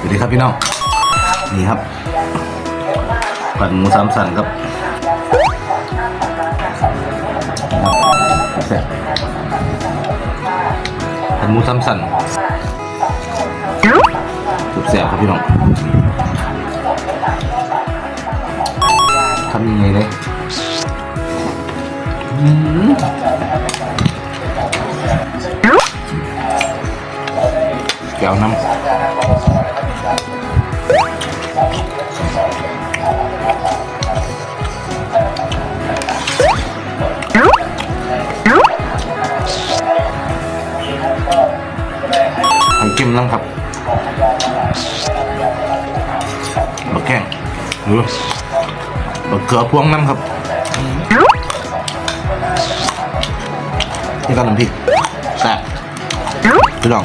สวัสดีครับพี่น้อง นี่ครับปั่นหมูสามสันครับนครับแซ่บปั่นหมูสามสันสุดแซ่บครับพี่น้องทำยังไงเลยอืมแก้วน้ำ น้ำจิ้มน้ำครับบักแข้งหรือบักเกลือพวงน้ำครับนี่ก็น้ำพริกแซ่บพี่น้อง